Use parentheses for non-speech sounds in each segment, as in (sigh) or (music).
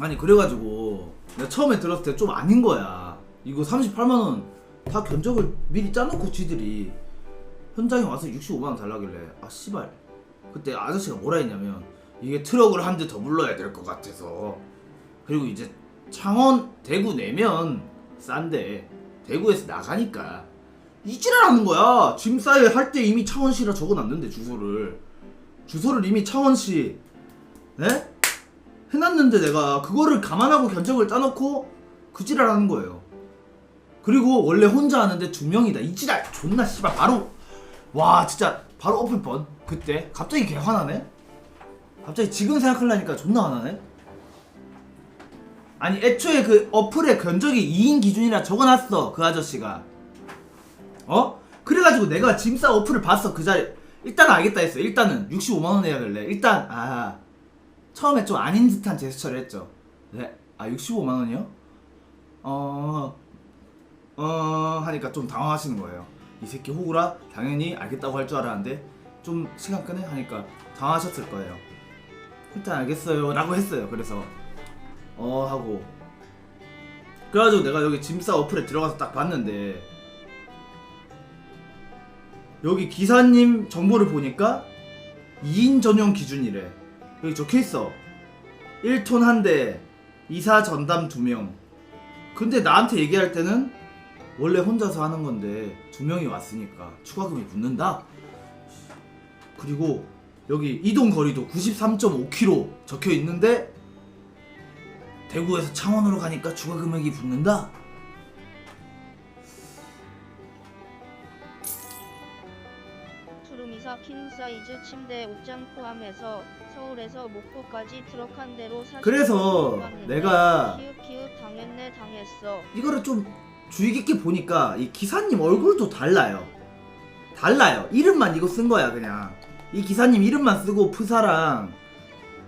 아니 그래가지고 내가 처음에 들었을 때 좀 아닌 거야. 이거 38만 원 다 견적을 미리 짜놓고 쥐들이 현장에 와서 65만 원 달라길래 아 씨발. 그때 아저씨가 뭐라 했냐면 이게 트럭을 한 대 더 불러야 될 것 같아서. 그리고 이제 창원 대구 내면 싼데 대구에서 나가니까 이지랄하는 거야. 짐 싸게 할때 이미 창원시라 적어놨는데 주소를. 주소를 이미 창원시 네? 해놨는데 내가 그거를 감안하고 견적을 짜놓고 그 지랄하는 거예요. 그리고 원래 혼자 하는데 두 명이다. 이 지랄! 존나 씨발. 바로! 와 진짜 바로 엎을 뻔. 그때. 갑자기 개 화나네? 갑자기 지금 생각하려니까 존나 화나네? 아니 애초에 그 어플에 견적이 2인 기준이라 적어놨어 그 아저씨가. 어? 그래가지고 내가 짐싸 어플을 봤어 그 자리. 일단 알겠다 했어. 일단은 65만원 해야길래. 일단 아 처음에 좀 아닌 듯한 제스처를 했죠. 네? 아 65만 원이요? 어... 어... 하니까 좀 당황하시는 거예요. 이 새끼 호구라? 당연히 알겠다고 할 줄 알았는데 좀 시간 끄네? 하니까 당황하셨을 거예요. 일단 알겠어요 라고 했어요. 그래서 어 하고. 그래가지고 내가 여기 짐싸 어플에 들어가서 딱 봤는데 여기 기사님 정보를 보니까 2인 전용 기준이래 여기 적혀있어. 1톤 한 대 이사 전담 2명. 근데 나한테 얘기할 때는 원래 혼자서 하는 건데 두 명이 왔으니까 추가금이 붙는다? 그리고 여기 이동 거리도 93.5km 적혀 있는데 대구에서 창원으로 가니까 추가 금액이 붙는다. 사킹 사이즈 침대 옷장 포함해서 서울에서 목포까지 트럭 한 대로 40 그래서 내가 키읔 키읔 당했네 당했어. 이거를 좀 주의 깊게 보니까 이 기사님 얼굴도 달라요. 달라요. 이름만 이거 쓴 거야 그냥. 이 기사님 이름만 쓰고 프사랑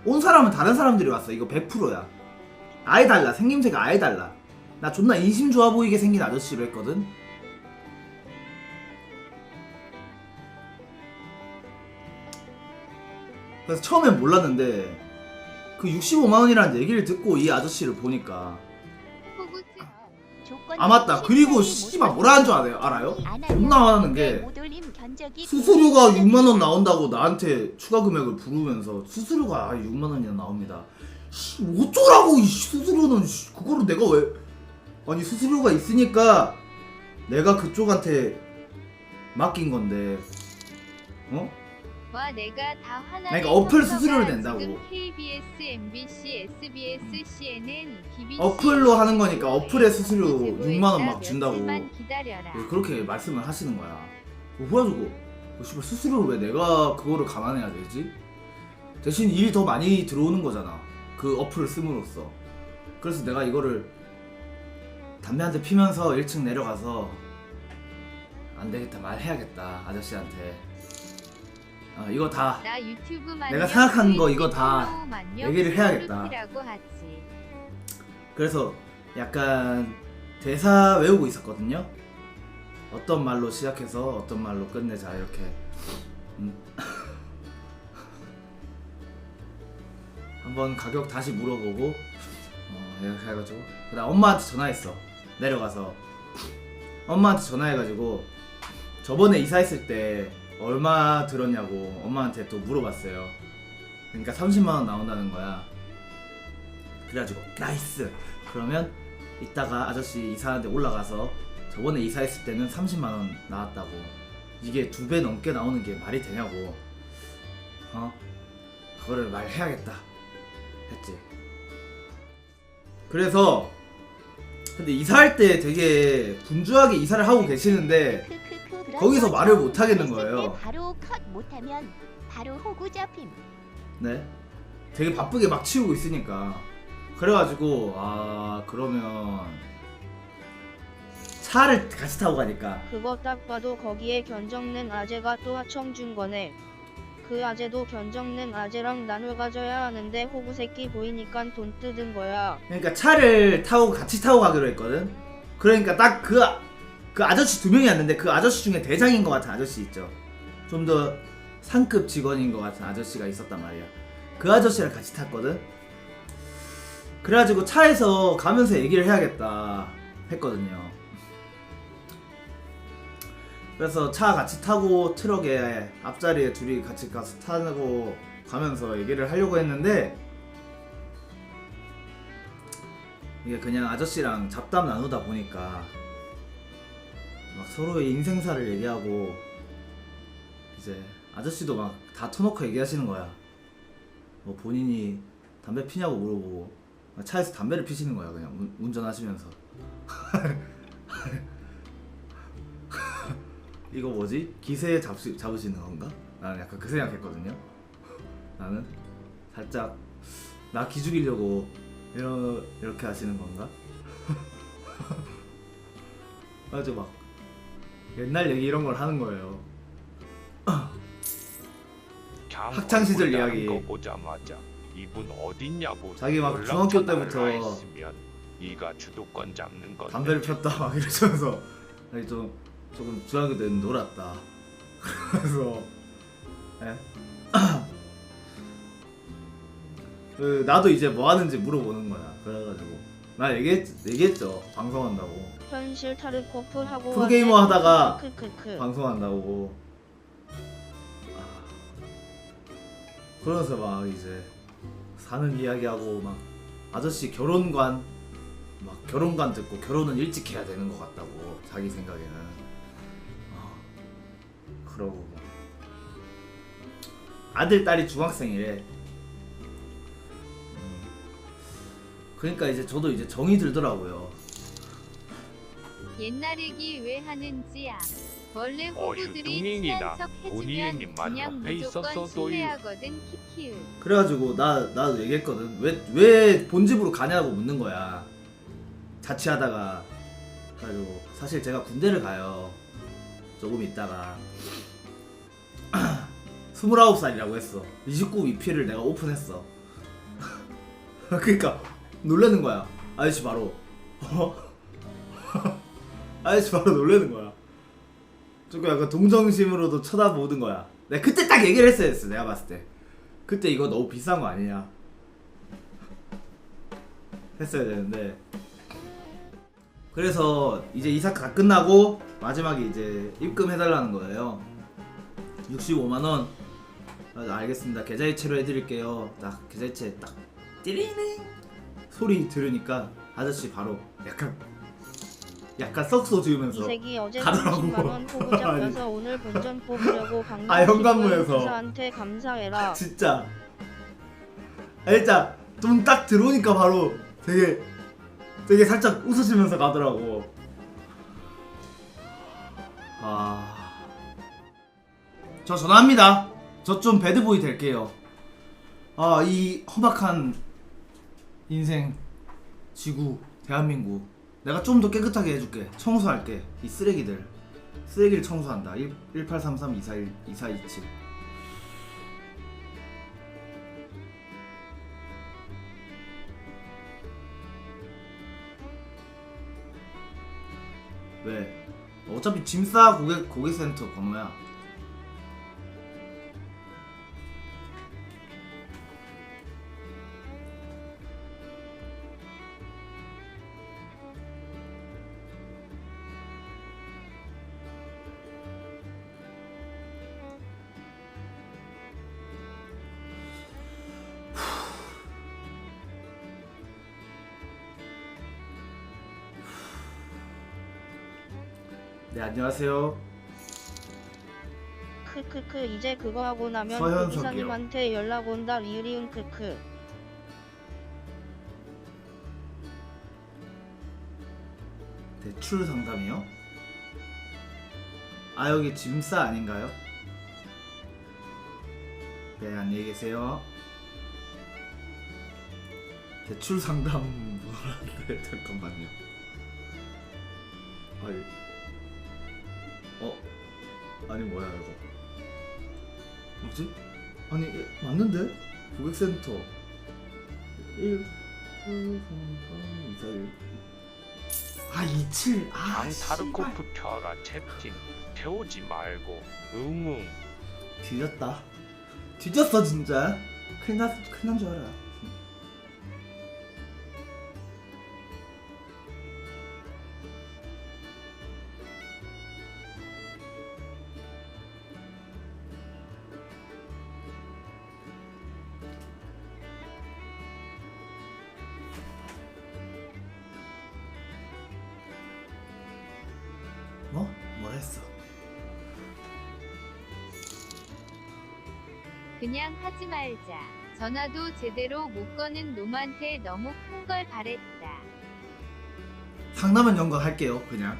온 사람은 다른 사람들이 왔어. 이거 100%야. 아예 달라. 생김새가 아예 달라. 나 존나 인심 좋아 보이게 생긴 아저씨로 했거든. 그래서 처음엔 몰랐는데 그 65만 원이라는 얘기를 듣고 이 아저씨를 보니까 아 맞다 그리고 씨발 뭐라 한 줄 알아요? 알아요? 존나 화나는 게 수수료가 6만 원 나온다고 나한테 추가 금액을 부르면서 수수료가 6만 원이나 나옵니다. 씨, 어쩌라고 이 수수료는 씨, 그거를 내가 왜 아니 수수료가 있으니까 내가 그쪽한테 맡긴 건데 어? 와 내가 다 하나. 그러니까 어플 수수료를 낸다고. KBS, MBC, SBS, CNN, BBC. 어플로 하는 거니까 어플의 수수료 6만 원 막 준다고 기다려라. 예, 그렇게 말씀을 하시는 거야. 뭐 그래가지고 뭐 씨발 수수료를 왜 내가 그거를 감안해야 되지? 대신 일이 더 많이 들어오는 거잖아. 그 어플을 씀으로써. 그래서 내가 이거를 담배 한 대 피면서 1층 내려가서 안 되겠다 말해야겠다 아저씨한테. 어, 이거 다 내가 생각한 거 이거 다 얘기를 해야겠다. 그래서 약간 대사 외우고 있었거든요. 어떤 말로 시작해서 어떤 말로 끝내자 이렇게. 음. (laughs) 한번 가격 다시 물어보고 어, 이렇게 해가지고 그다음 엄마한테 전화했어. 내려가서 엄마한테 전화해가지고 저번에 이사했을 때 얼마 들었냐고 엄마한테 또 물어봤어요. 그러니까 30만 원 나온다는 거야. 그래가지고 나이스. 그러면 이따가 아저씨 이사하는데 올라가서 저번에 이사했을 때는 30만 원 나왔다고. 이게 두 배 넘게 나오는 게 말이 되냐고. 어? 그거를 말해야겠다. 했지. 그래서 근데 이사할 때 되게 분주하게 이사를 하고 계시는데 거기서 말을 못 하겠는 거예요. 바로 컷 못하면 바로 호구 잡힘. 네. 되게 바쁘게 막 치우고 있으니까. 그래가지고, 아, 그러면. 차를 같이 타고 가니까. 그거 딱 봐도 거기에 견적낸 아재가 또 하청 준 거네. 그 아재도 견적낸 아재랑 나눠 가져야 하는데 호구 새끼 보이니까 돈 뜯은 거야. 그러니까 차를 타고 같이 타고 가기로 했거든. 그러니까 딱 그, 그 아저씨 두 명이 왔는데 그 아저씨 중에 대장인 것 같은 아저씨 있죠. 좀 더 상급 직원인 것 같은 아저씨가 있었단 말이야. 그 아저씨랑 같이 탔거든. 그래가지고 차에서 가면서 얘기를 해야겠다 했거든요. 그래서 차 같이 타고 트럭에 앞자리에 둘이 같이 가서 타고 가면서 얘기를 하려고 했는데 이게 그냥 아저씨랑 잡담 나누다 보니까 막 서로의 인생사를 얘기하고 이제 아저씨도 막 다 터놓고 얘기하시는 거야. 뭐 본인이 담배 피냐고 물어보고 막 차에서 담배를 피시는 거야 그냥 운, 운전하시면서. (laughs) 이거 뭐지? 기세에 잡시, 잡으시는 건가? 나는 약간 그 생각했거든요. 나는 살짝 나 기죽이려고 이러, 이렇게 하시는 건가? (laughs) 맞아 막 옛날 얘기 이런 걸 하는 거예요. (clears throat) 학창 시절 이야기. 거 보자마자 이분 어딨냐고 자기 막 중학교 때부터 했으면 네가 주도권 잡는 건데 담배를 폈다 막 이러면서 아니 좀 조금 중학교 때는 놀았다. 그래서 예? (clears throat) 그 나도 이제 뭐 하는지 물어보는 거야. 그래가지고 나 얘기했 얘기했죠 방송한다고 현실 타르코프 하고 프로게이머 왔네. 하다가 크크크. 방송한다고. 아, 그러면서 막 이제 사는 이야기하고 막 아저씨 결혼관 막 결혼관 듣고 결혼은 일찍 해야 되는 것 같다고 자기 생각에는 어, 그러고 막 아들 딸이 중학생이래. 음, 그러니까 이제 저도 이제 정이 들더라고요. 옛날 얘기 왜 하는지야. 원래 뚱이니다. 친한 척 해주면 그냥 무조건. 신뢰하거든 키키우. 그래가지고 나 나도 얘기했거든. 왜 왜 본집으로 가냐고 묻는 거야. 자취하다가 그래가지고 사실 제가 군대를 가요. 조금 있다가 (clears throat) 29살이라고 했어. 29 위피를 내가 오픈했어. (laughs) 그러니까 놀라는 거야. 아저씨 바로. (laughs) 아저씨 바로 놀라는 거야. 조금 약간 동정심으로도 쳐다보는 거야. 내가 그때 딱 얘기를 했어야 했어. 내가 봤을 때. 그때 이거 너무 비싼 거 아니냐 했어야 되는데 그래서 이제 이사 다 끝나고 마지막에 이제 입금해달라는 거예요 65만 원 아, 알겠습니다 계좌이체로 해드릴게요 딱 계좌이체 딱 띠리링 소리 들으니까 아저씨 바로 약간 약간 썩소 지으면서 이색이 어제 가더라고. 30만 원 호구 잡혀서 오늘 본전 뽑으려고 (laughs) 강남 아, 현관문에서. 기사한테 감사해라. (laughs) 진짜. 아, 진짜 좀 딱 들어오니까 바로 되게 되게 살짝 웃으시면서 가더라고. 아저 전화합니다. 저 좀 배드보이 될게요. 아 이 험악한 인생 지구 대한민국 내가 좀 더 깨끗하게 해줄게. 청소할게. 이 쓰레기들. 쓰레기를 청소한다. 1, 1833 241 2427 왜? 어차피 짐싸 고객 고객센터 번호야. 안녕하세요. 크크크 이제 그거 하고 나면 서현석이요. 그 연락 온다 리으리은 크크. 대출 상담이요? 아 여기 짐싸 아닌가요? 네 안녕히 계세요. 대출 상담 (laughs) 뭐라는데 잠깐만요. 아니 뭐지? 아니 이- 맞는데 고객센터 1 2 아, 27. 아, 씨발. 강타르코프 펴라 채팅 태우지 말고 응응 뒤졌다. 뒤졌어, 진짜. 큰일 났, 큰일 난줄 알아. 전화도 제대로 못 거는 놈한테 너무 큰 걸 바랬다. 상담은 연거 할게요. 그냥.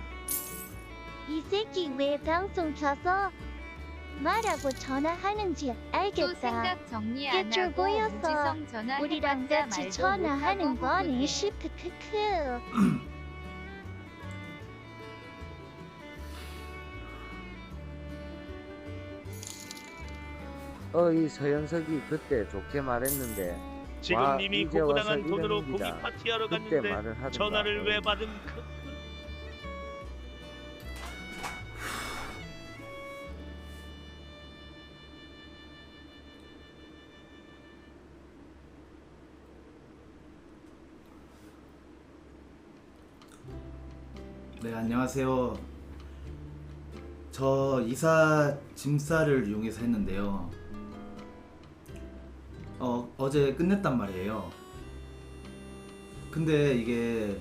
이 새끼 왜 방송 켜서 말하고 전화하는지 또 알겠다. 생각 정리 안 하고 보였어. 무지성 전화 우리랑 해봤자 같이 말도 전화하는 못하고 거네. 후회돼. 시트 크크. 어이 서영석이 그때 좋게 말했는데 지금 와, 이미 이제 와서 고구당한 돈으로 고기. 파티하러 그때 갔는데 말을 전화를 왜 받은 그 네 안녕하세요. 저 이사 짐싸를 이용해서 했는데요. 어 어제 끝냈단 말이에요. 근데 이게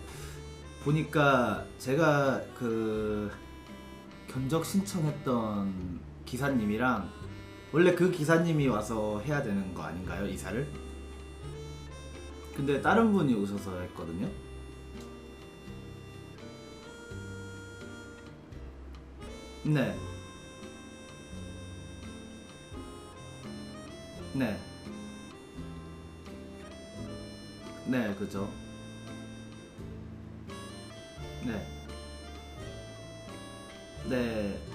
보니까 제가 그 견적 신청했던 기사님이랑 원래 그 기사님이 와서 해야 되는 거 아닌가요 이사를? 근데 다른 분이 오셔서 했거든요. 네. 네. 네, 그죠. 네. 네. 네.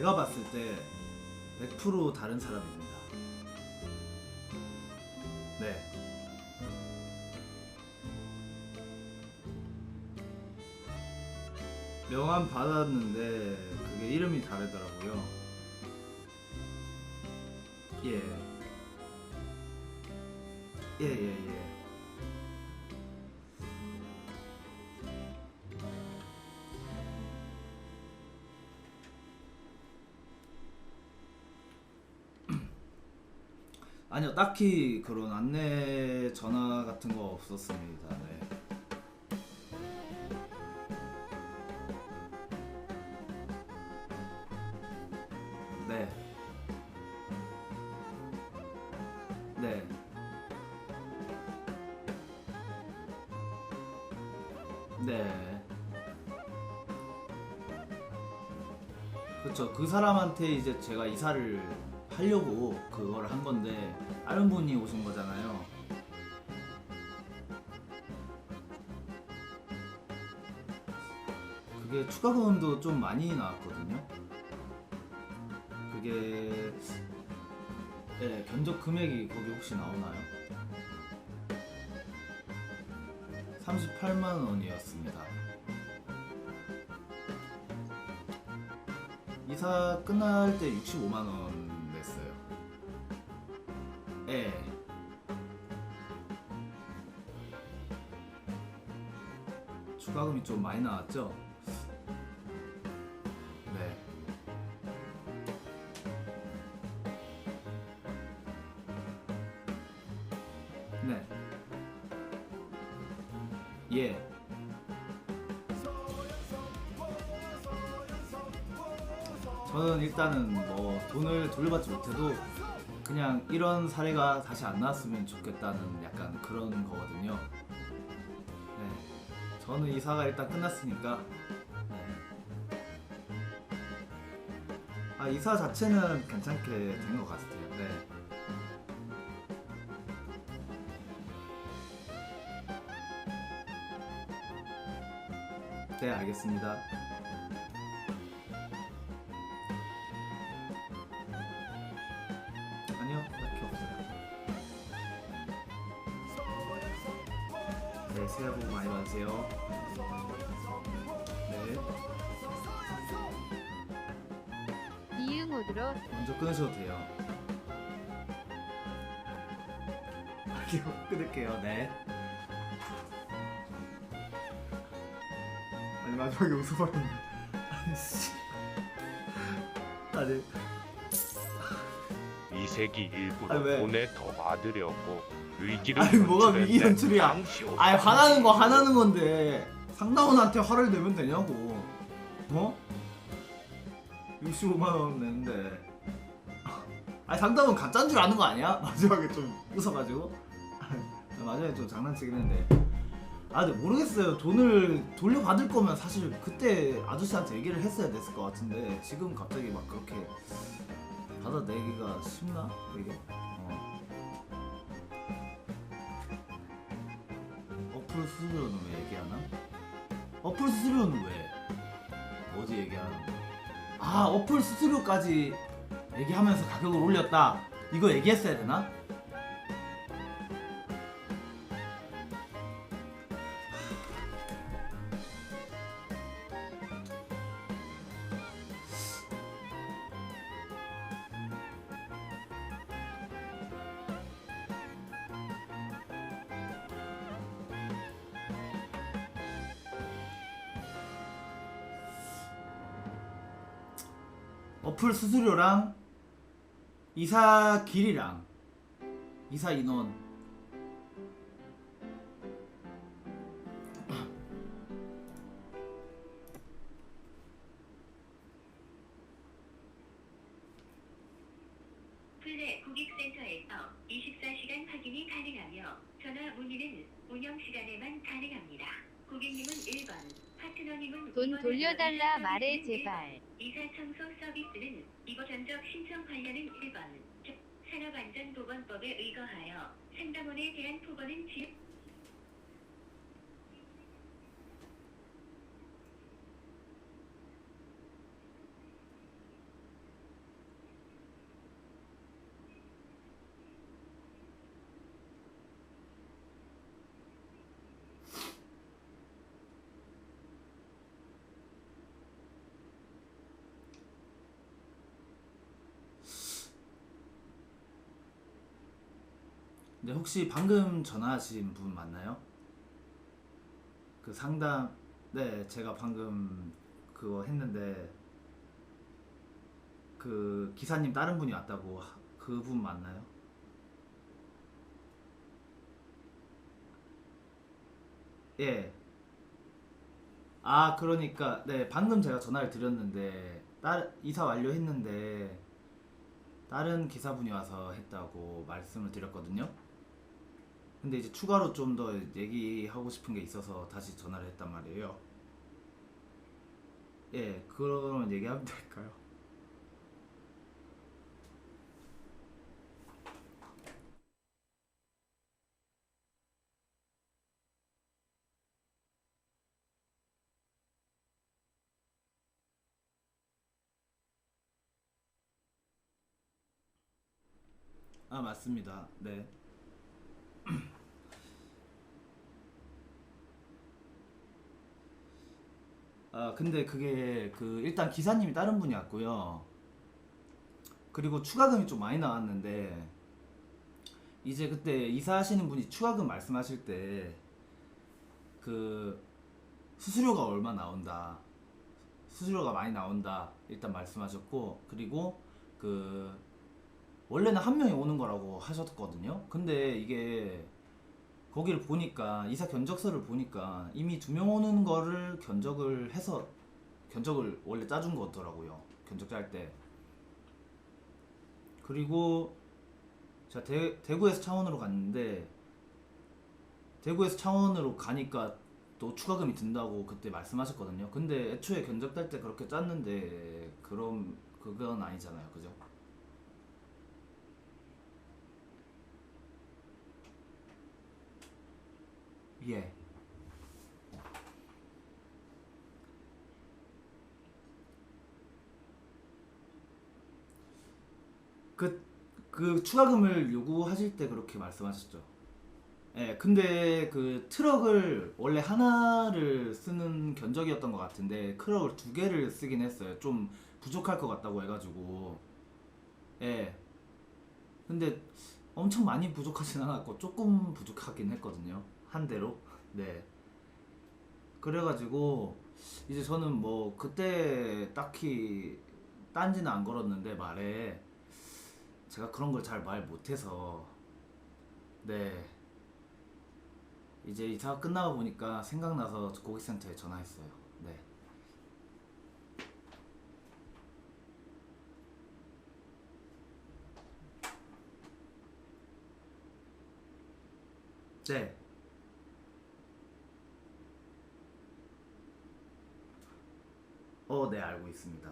제가 봤을 때 100% 다른 사람입니다. 네. 명함 받았는데 그게 이름이 다르더라고요. 예. 예, 예, 예. 아니요, 딱히 그런 안내 전화 같은 거 없었습니다. 네. 네. 네. 네. 그렇죠. 그 사람한테 이제 제가 이사를 하려고 그걸 한 건데 다른 분이 오신 거잖아요. 그게 추가금도 좀 많이 나왔거든요. 그게 네, 견적 금액이 거기 혹시 나오나요? 38만 원이었습니다. 이사 끝날 때 65만 원 좀 많이 나왔죠? 네. 네. 예. 저는 일단은 뭐 돈을 돌려받지 못해도 그냥 이런 사례가 다시 안 나왔으면 좋겠다는 약간 그런 거거든요. 네. 저는 이사가 일단 끝났으니까. 네. 아 이사 자체는 괜찮게 된 것 같아요. 네. 네 알겠습니다. 네. 모드로 먼저 끊으셔도 돼요. 이거 (laughs) 끊을게요. 네. 아니 마지막에 웃어버렸네. (laughs) 아니 씨. 아니 이 색이 일부러 아니, 왜? 돈에 더 받으려고 위기를 아니, 뭐가. 위기 연출이야? 아니 화나는 거 화나는 건데 상담원한테 화를 내면 되냐고. 어? 65만 원 냈는데. (laughs) 아니 상담원 가짜인 줄 아는 거 아니야? (laughs) 마지막에 좀 웃어가지고. (laughs) 마지막에 좀 장난치긴 했는데. 아 근데 모르겠어요. 돈을 돌려받을 거면 사실 그때 아저씨한테 얘기를 했어야 됐을 것 같은데 지금 갑자기 막 그렇게 받아내기가 쉽나? 이게? 어. 어플 수수료는 왜 얘기하나? 어플 수수료는 왜? 어디 얘기하는 거? 아 어플 수수료까지 얘기하면서 가격을 올렸다 이거 얘기했어야 되나? 수수료랑 이사 길이랑 이사 인원 플레 고객센터에서 24시간 확인이 가능하며 전화 문의는 운영 시간에만 가능합니다. 고객님은 1번, 파트너님은 돈 2번 돌려달라 말해 제발. 이사 청소 서비스는 이번 전적 신청 관련은 1번, 즉 산업안전보건법에 의거하여 상담원에 대한 포번은 지근 데 혹시 방금 전화하신 분 맞나요? 그 상담 네 제가 방금 그거 했는데 그 기사님 다른 분이 왔다고 그 분 맞나요? 예. 아 그러니까 네 방금 제가 전화를 드렸는데 딸 이사 완료했는데 다른 기사분이 와서 했다고 말씀을 드렸거든요. 근데 이제 추가로 좀 더 얘기하고 싶은 게 있어서 다시 전화를 했단 말이에요. 예, 그러면 얘기하면 될까요? 아, 맞습니다. 네. 아 근데 그게 그 일단 기사님이 다른 분이 왔고요. 그리고 추가금이 좀 많이 나왔는데 이제 그때 이사하시는 분이 추가금 말씀하실 때 그 수수료가 얼마 나온다. 수수료가 많이 나온다. 일단 말씀하셨고 그리고 그 원래는 한 명이 오는 거라고 하셨거든요. 근데 이게 거기를 보니까 이사 견적서를 보니까 이미 두 명 오는 거를 견적을 해서 견적을 원래 짜준 거더라고요. 견적 짤 때. 그리고 제가 대, 대구에서 창원으로 갔는데 대구에서 창원으로 가니까 또 추가금이 든다고 그때 말씀하셨거든요. 근데 애초에 견적 짤때 그렇게 짰는데 그럼 그건 아니잖아요. 그죠? 예. 그, 그 추가금을 요구하실 때 그렇게 말씀하셨죠. 예, 근데 그 트럭을 원래 하나를 쓰는 견적이었던 것 같은데 트럭을 두 개를 쓰긴 했어요. 좀 부족할 것 같다고 해가지고 예. 근데 엄청 많이 부족하진 않았고 조금 부족하긴 했거든요. 한 대로. 네. 그래가지고 이제 저는 뭐 그때 딱히 딴지는 안 걸었는데 말에 제가 그런 걸 잘 말 못해서 네 이제 이사가 끝나고 보니까 생각나서 고객센터에 전화했어요. 네. 네. 어, 네, 알고 있습니다.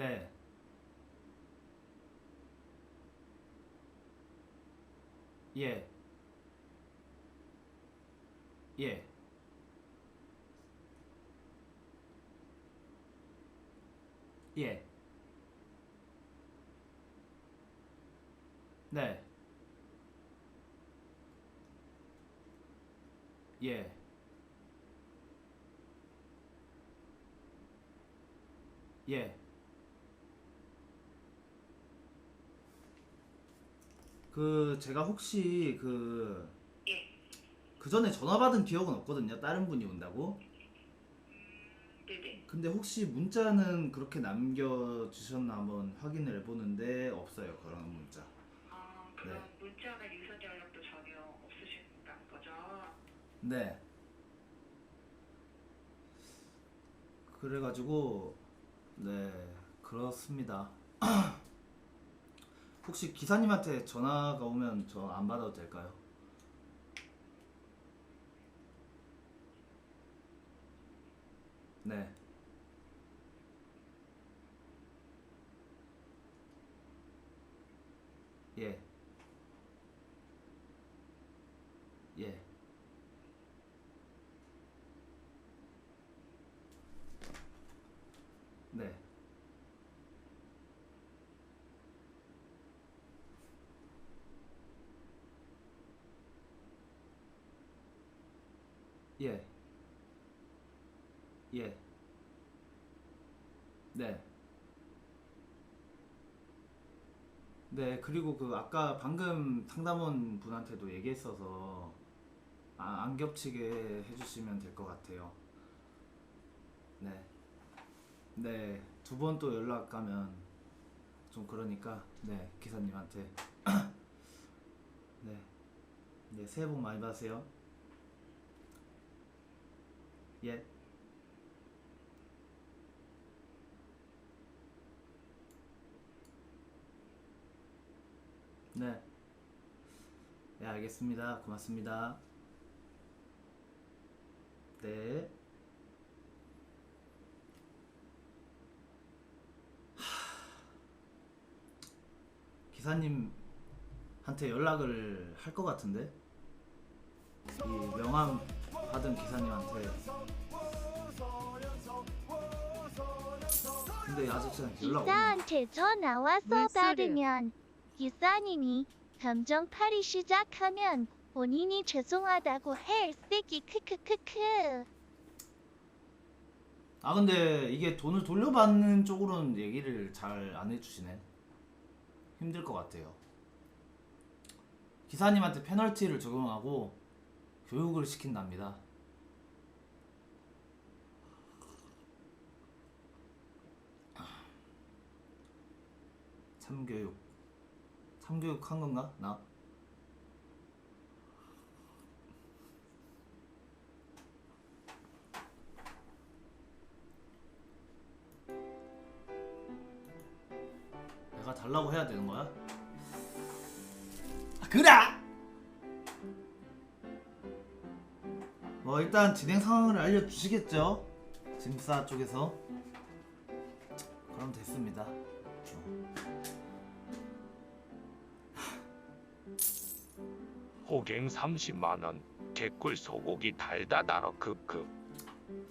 네. 예. 예. 예. 네. 예. 예. 그 제가 혹시 그 예. 그 전에 전화 받은 기억은 없거든요. 다른 분이 온다고. 네네. 근데 혹시 문자는 그렇게 남겨주셨나 한번 확인을 해보는데 없어요. 그런 문자. 아, 그럼 네. 문자나 유선 연락도 전혀 없으신다는 거죠? 네. 그래가지고 네 그렇습니다. (clears throat) 혹시 기사님한테 전화가 오면 저 안 받아도 될까요? 네. 예. 예. 네. 예. 예. 네. 네, 그리고 그 아까 방금 상담원 분한테도 얘기했어서 아, 안 겹치게 해주시면 될 것 같아요. 네. 네, 두 번 또 연락 가면 좀 그러니까 네, 기사님한테 (clears throat) 네. 네, 새해 복 많이 받으세요. 예. 네. 네, 알겠습니다. 고맙습니다. 네. 기사님한테 연락을 할 것 같은데 이 명함 받은 기사님한테. 근데 아직 연락 없네. 기사한테 전화 와서 물소리. 받으면 기사님이 감정팔이 시작하면 본인이 죄송하다고 해 새끼 크크크크. 아 근데 이게 돈을 돌려받는 쪽으로는 얘기를 잘 안 해주시네. 힘들 것 같아요. 기사님한테 페널티를 적용하고 교육을 시킨답니다. 참교육. 참교육 한 건가? 나? 내가 달라고 해야 되는 거야? 아, 그래! 뭐 일단 진행 상황을 알려주시겠죠? 짐사 쪽에서? 그럼 됐습니다. 호갱 30만원 개꿀 소고기 달다 달어 크크